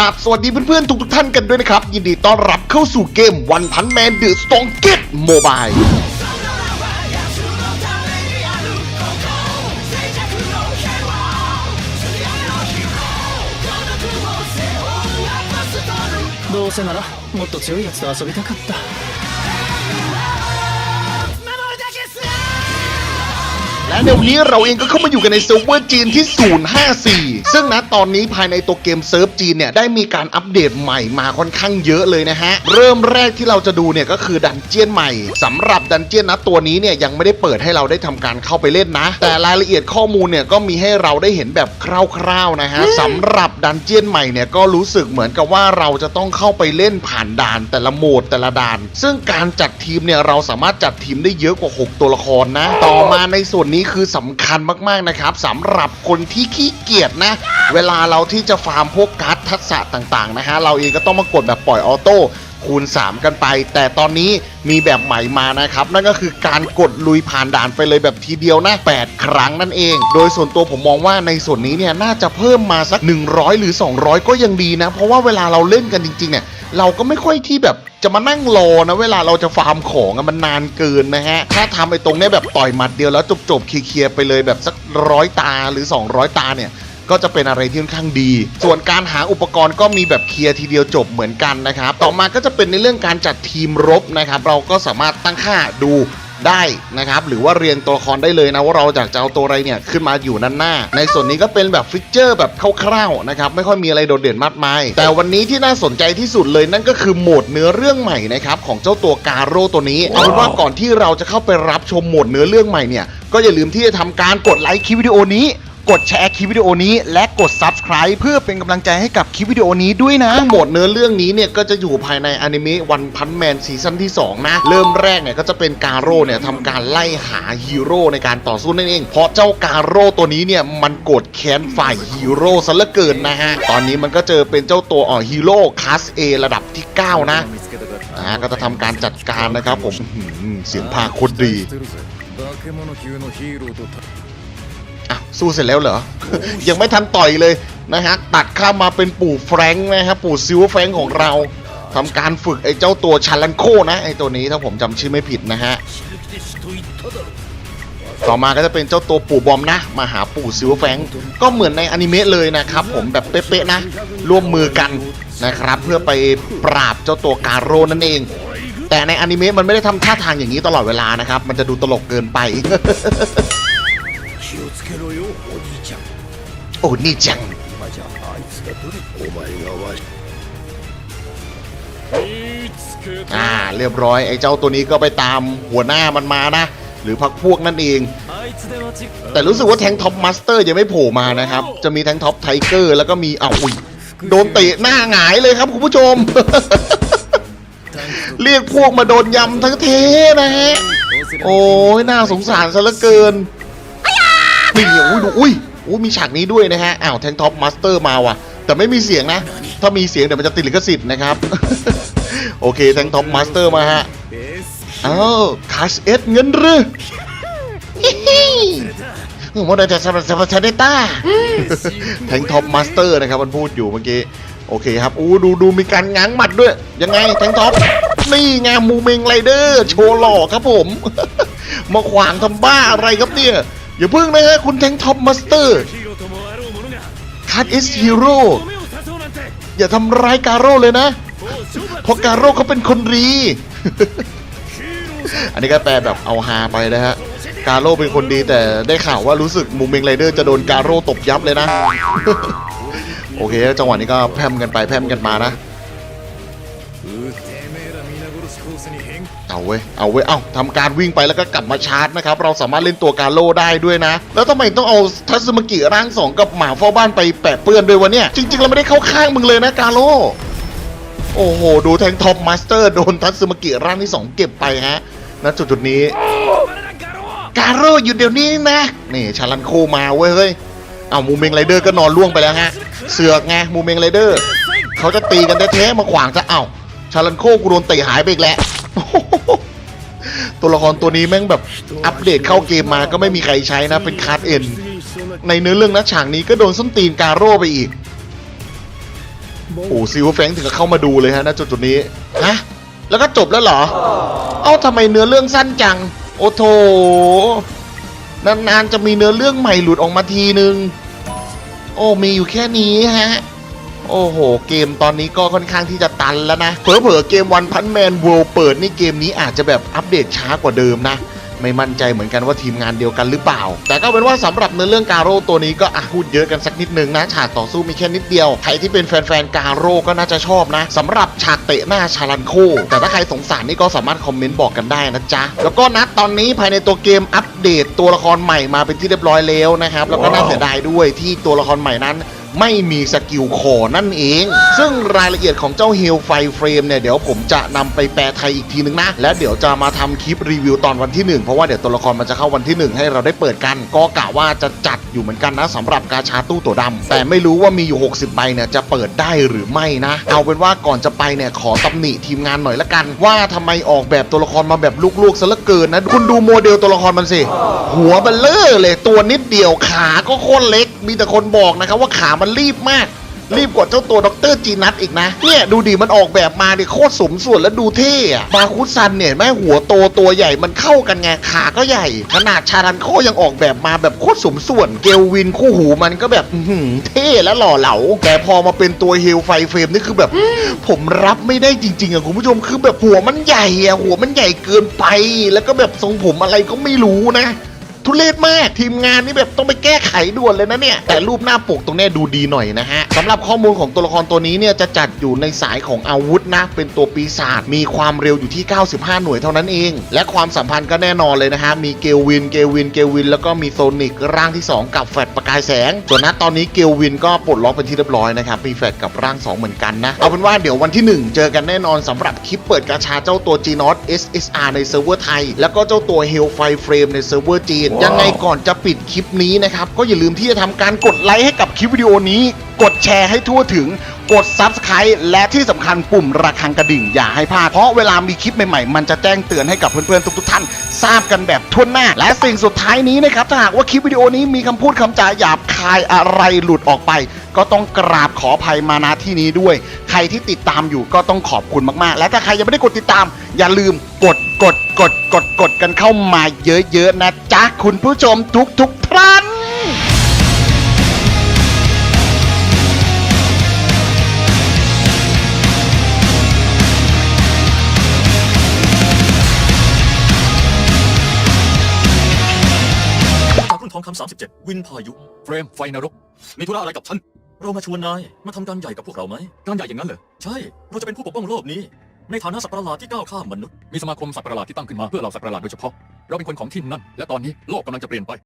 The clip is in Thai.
ราบสวัสดีเพื่อนๆ ทุกๆท่านกันด้วยนะครับ ยินดีต้อนรับเข้าสู่เกมวันพันแมนเดอะสตองเก็ตโมบาย どうせならもっと強いやつと遊びたかった。 และในวันนี้เราเองก็เข้ามาอยู่กันในเซิร์ฟเวอร์จีนที่ 054 ซึ่งนะตอนนี้ภายในตัวเกมเซิร์ฟจีนเนี่ยได้มีการอัปเดตใหม่มาค่อนข้างเยอะเลยนะฮะ เริ่มแรกที่เราจะดูเนี่ยก็คือดันเจียนใหม่สำหรับดันเจียนนะตัวนี้เนี่ยยังไม่ได้เปิดให้เราได้ทำการเข้าไปเล่นนะ แต่รายละเอียดข้อมูลเนี่ยก็มีให้เราได้เห็นแบบคร่าวๆนะฮะสำหรับดันเจียนใหม่เนี่ยก็รู้สึกเหมือนกับว่าเราจะต้องเข้าไปเล่นผ่านด่านแต่ละโหมดแต่ละด่าน ซึ่งการจัดทีมเนี่ยเราสามารถจัดทีมได้เยอะกว่า 6 ตัวละครนะ ต่อมาในส่วนนี้คือสำคัญมากๆนะครับสำหรับคนที่ขี้เกียจนะ เวลาเราที่จะฟาร์มพวกการ์ดทักษะต่างๆนะฮะเราเองก็ต้องมากดแบบปล่อยออโต้คูณ 3 กันไป แต่ตอนนี้มีแบบใหม่มานะครับ นั่นก็คือการกดลุยผ่านด่านไปเลยแบบทีเดียวนะ8ครั้งนั่นเอง โดยส่วนตัวผมมองว่าในส่วนนี้เนี่ยน่าจะเพิ่มมาสัก 100 หรือ 200 ก็ยังดีนะ เพราะว่าเวลาเราเล่นกันจริงๆเนี่ย เราก็ไม่ค่อยที่แบบจะมานั่งรอนะเวลาเราจะฟาร์มของมันนานเกินนะฮะ ถ้าทำไอ้ตรงนี้แบบต่อยหมัดเดียวแล้วจบๆเคลียร์ไปเลยแบบสักร้อยตาหรือ 200 ตาเนี่ยก็จะเป็นอะไรที่ค่อนข้างดี ส่วนการหาอุปกรณ์ก็มีแบบเคลียร์ทีเดียวจบเหมือนกันนะครับ ต่อมาก็จะเป็นในเรื่องการจัดทีมรบนะครับ เราก็สามารถตั้งค่าดู ได้นะครับหรือว่าเรียงตัวละครได้เลยนะว่าเราอยากจะเอาตัวอะไรเนี่ยขึ้นมาอยู่ด้านหน้า ในส่วนนี้ก็เป็นแบบฟิกเจอร์แบบคร่าวๆนะครับไม่ค่อยมีอะไรโดดเด่นมากมาย แต่วันนี้ที่น่าสนใจที่สุดเลยนั่นก็คือโหมดเนื้อเรื่องใหม่นะครับของเจ้าตัวกาโร่ตัวนี้เอาเป็นว่าก่อนที่เราจะเข้าไปรับชมโหมดเนื้อเรื่องใหม่เนี่ยก็อย่าลืมที่จะทำการกดไลค์คลิปวิดีโอนี้ กดแชร์คลิปวิดีโอนี้ และกด Subscribe เพื่อเป็นกำลังใจให้กับคลิปวิดีโอนี้ด้วยนะ โหมดเนื้อเรื่องนี้เนี่ยก็จะอยู่ภายในอนิเมะวันพันแมนซีซั่นที่ 2 นะ เริ่มแรกเนี่ยก็จะเป็นกาโร่เนี่ยทำการไล่หาฮีโร่ในการต่อสู้นั่นเอง เพราะเจ้ากาโร่ตัวนี้เนี่ยมันโกรธแค้นฝ่ายฮีโร่ซะเหลือเกินนะฮะ ตอนนี้มันก็เจอเป็นเจ้าตัวอ่อฮีโร่คลาส A ระดับที่ 9 นะอ่าก็จะทำการจัดการนะครับผมอื้อหือเสียงพาโคตรดี สู้เสร็จแล้วเหรอ ยังไม่ทันต่อยเลยนะฮะ ตัดข้ามมาเป็นปู่แฟรงค์นะครับปู่ซิวแฟรงค์ของเราทำการฝึกไอ้เจ้าตัวชาลันโคนะไอ้ตัวนี้ถ้าผมจำชื่อไม่ผิดนะฮะ ต่อมาก็จะเป็นเจ้าตัวปู่บอมนะ มาหาปู่ซิวแฟรงค์ก็เหมือนในอนิเมะเลยนะครับผมแบบเป๊ะๆนะ ร่วมมือกันนะครับ เพื่อไปปราบเจ้าตัวการโร่นั่นเองแต่ในอนิเมะมันไม่ได้ทำท่าทางอย่างนี้ตลอดเวลานะครับ มันจะดูตลกเกินไป 気をつけろよお兄ちゃん โอ้นี่จัง 今じゃあいつがどれお前がわし見つけ อ่าเรียบร้อยไอ้เจ้าตัวนี้ก็ไปตามหัวหน้ามันมานะ หรือพักพวกนั่นเอง あいつではち แต่รู้สึกว่าแทงท็อปมาสเตอร์ยังไม่โผล่มานะครับ จะมีแทงท็อปไทเกอร์แล้วก็มีอ้าวอุ้ยโดนเตะหน้าหงายเลยครับคุณผู้ชม เรียกพวกมาโดนยำทั้งเทนะฮะ โอ้ยน่าสงสารซะเหลือเกิน นี่อุ้ยดูอุ้ยอุ้ยมีฉากนี้ด้วยนะฮะอ้าวแทงท็อปมาสเตอร์มาว่ะ แต่ไม่มีเสียงนะ ถ้ามีเสียงเดี๋ยวมันจะติดลิขสิทธิ์นะครับ โอเคแทงท็อปมาสเตอร์มาฮะอ้าวคัสเอ็ดเงินหรือโมเดลจะสำหรับสำหรับชาเนต้าแทงท็อปมาสเตอร์นะครับมันพูดอยู่เมื่อกี้โอเคครับอู้ดูดูมีการง้างหมัดด้วย ยังไงแทงท็อปนี่ไงมูเมงไรเดอร์ โชว์หล่อครับผม มาขวางทำบ้าอะไรครับเนี่ย อย่าพึ่งนะฮะ คุณแทงท็อปมาสเตอร์คัตอิสฮีโร่อย่าทำร้ายการโร่เลยนะ เพราะการโร่เขาเป็นคนดี อันนี้ก็แปลแบบเอาฮาไปนะฮะ การโร่เป็นคนดีแต่ได้ข่าวว่ารู้สึกมูมิงไรเดอร์จะโดนการโร่ตบยับเลยนะ โอเค จังหวะนี้ก็แพมกันไปแพมกันมานะ เอาเว้ย เอาเว้ย เอาทำการวิ่งไปแล้วก็กลับมาชาร์จนะครับ เราสามารถเล่นตัวกาโร่ได้ด้วยนะ แล้วทำไมต้องเอาทัศมกิร่างสองกับหมาเฝ้าบ้านไปแปะเปื้อนด้วยวะเนี่ย จริง ๆ เราไม่ได้เข้าข้างมึงเลยนะกาโร่โอ้โห ดูแทงท็อปมาสเตอร์โดนทัศมกิร่างที่สองเก็บไปฮะ ณ จุดจุดนี้ กาโร่อยู่เดี๋ยวนี้นะ นี่ชาลันโคมาเว้ยเฮ้ย เอามูเมงไรเดอร์ก็นอนล่วงไปแล้วฮะ เสือกไงมูเมงไรเดอร์ เขาจะตีกันแท้ๆมาขวางจะเอ้าชาลันโคกูโดนเตะหายไปอีกแล้ว ตัวละครตัวนี้แม่งแบบอัปเดตเข้าเกมมาก็ไม่มีใครใช้นะเป็นคาร์ดเอ็นในเนื้อเรื่องนะฉากนี้ก็โดนส้นตีนการโร่ไปอีกโอ้ซิวแฟงถึงกับเข้ามาดูเลยฮะณจุดจุดนี้ฮะแล้วก็จบแล้วเหรอ เอ้าทำไมเนื้อเรื่องสั้นจัง โอ้โถนานๆจะมีเนื้อเรื่องใหม่หลุดออกมาทีนึง โอ้มีอยู่แค่นี้ฮะ โอ้โห เกมตอนนี้ก็ค่อนข้างที่จะตันแล้วนะเผลอๆเกมวันพันแมนเวิลด์เปิดนี่เกมนี้อาจจะแบบอัปเดตช้ากว่าเดิมนะ ไม่มั่นใจเหมือนกันว่าทีมงานเดียวกันหรือเปล่า แต่ก็เป็นว่าสำหรับในเรื่องการโร่ตัวนี้ก็อะพูดเยอะกันสักนิดนึงนะฉากต่อสู้มีแค่นิดเดียว ใครที่เป็นแฟนๆการโร่ก็น่าจะชอบนะสำหรับฉากเตะหน้าชาลันโค แต่ถ้าใครสงสารนี่ก็สามารถคอมเมนต์บอกกันได้นะจ๊ะแล้วก็นัดตอนนี้ภายในตัวเกมอัปเดตตัวละครใหม่มาเป็นที่เรียบร้อยแล้วนะครับแล้วก็น่าเสียดายด้วยที่ตัวละครใหม่นั้น ไม่มีสกิลคอนั่นเอง ซึ่งรายละเอียดของเจ้าเฮลไฟเฟรมเนี่ยเดี๋ยวผมจะนำไปแปลไทยอีกทีนึงนะ และเดี๋ยวจะมาทำคลิปรีวิวตอนวันที่ 1 เพราะว่าเดี๋ยวตัวละครมันจะเข้าวันที่ 1 ให้เราได้เปิดกัน ก็กะว่าจะจัดอยู่เหมือนกันนะสำหรับกาชาตู้ตัวดำแต่ไม่รู้ว่ามีอยู่ 60ใบเนี่ยจะเปิดได้หรือไม่นะ เอาเป็นว่าก่อนจะไปเนี่ยขอตำหนิทีมงานหน่อยละกัน ว่าทำไมออกแบบตัวละครมาแบบลูกๆซะเหลือเกินนะคุณดูโมเดลตัวละครมันสิหัวเบลเลอร์เลยตัวนิดเดียวขาก็โคตรเล็ก มีแต่คนบอกนะครับว่าขามันรีบมาก รีบกว่าเจ้าตัวด็อกเตอร์จีนัทอีกนะ เนี่ยดูดิมันออกแบบมาเนี่ยโคตรสมส่วนและดูเท่อะมาคุซันเนี่ยแม่หัวโตตัวใหญ่มันเข้ากันไงขาก็ใหญ่ ขนาดชารันโคยังออกแบบมาแบบโคตรสมส่วน เกลวินคู่หูมันก็แบบหือเท่และหล่อเหลา แต่พอมาเป็นตัวเฮลไฟเฟรมนี่คือแบบ ผมรับไม่ได้จริงๆอะคุณผู้ชมคือแบบหัวมันใหญ่อะหัวมันใหญ่เกินไป แล้วก็แบบทรงผมอะไรก็ไม่รู้นะ ทุเรศมากทีมงานนี่แบบต้องไปแก้ไขด่วนเลยนะเนี่ย แต่รูปหน้าปกตรงนี้ดูดีหน่อยนะฮะสำหรับข้อมูลของตัวละครตัวนี้เนี่ยจะจัดอยู่ในสายของอาวุธนะ เป็นตัวปีศาจมีความเร็วอยู่ที่ 95 หน่วยเท่านั้นเอง และความสัมพันธ์ก็แน่นอนเลยนะฮะมีเกลวินเกลวินเกลวิน แล้วก็มีโซนิกร่างที่ 2 กับแฟดประกายแสงส่วนณตอนนี้เกลวินก็ปลดล็อกเป็นที่เรียบร้อยนะครับมีแฟดกับร่าง 2 เหมือนกันนะเอาเป็นว่าเดี๋ยววันที่ 1 เจอกันแน่นอนสำหรับคลิปเปิดกาชาเจ้าตัว g n o t SSR ในเซิร์ฟเวอร์ไทย แล้วก็เจ้าตัว Hellfire Frame ในเซิร์ฟเวอร์จีนยังไงก่อนจะปิดคลิปนี้นะครับ ก็อย่าลืมที่จะทำการกดไลค์ให้กับคลิปวิดีโอนี้ กดแชร์ให้ทั่วถึง กด Subscribe และที่สำคัญปุ่มระฆังกระดิ่งอย่าให้พลาด เพราะเวลามีคลิปใหม่ๆ มันจะแจ้งเตือนให้กับเพื่อนๆทุกๆท่าน ทราบกันแบบทั่วหน้า และสิ่งสุดท้ายนี้นะครับ ถ้าหากว่าคลิปวิดีโอนี้มีคำพูดคำจาหยาบคายอะไรหลุดออกไป ก็ต้องกราบขออภัยมาณที่นี้ด้วย ใครที่ติดตามอยู่ก็ต้องขอบคุณมากๆ และถ้าใครยังไม่ได้กดติดตาม อย่าลืมกด กดกดกดกดกันเข้ามาเยอะๆนะจ๊ะ คุณผู้ชมทุกๆท่าน จากรุ่นทองคำ37 วินพายุ เฟรม ไฟนรก มีธุระอะไรกับฉัน เรามาชวนนาย มาทำการใหญ่กับพวกเราไหม การใหญ่อย่างนั้นเหรอ ใช่ เราจะเป็นผู้ปกป้องโลกนี้ ในฐานะสัตว์ประหลาดที่ก้าวข้ามมนุษย์ มีสมาคมสัตว์ประหลาดที่ตั้งขึ้นมาเพื่อเราสัตว์ประหลาดโดยเฉพาะ เราเป็นคนของที่นั่น และตอนนี้โลกกำลังจะเปลี่ยนไป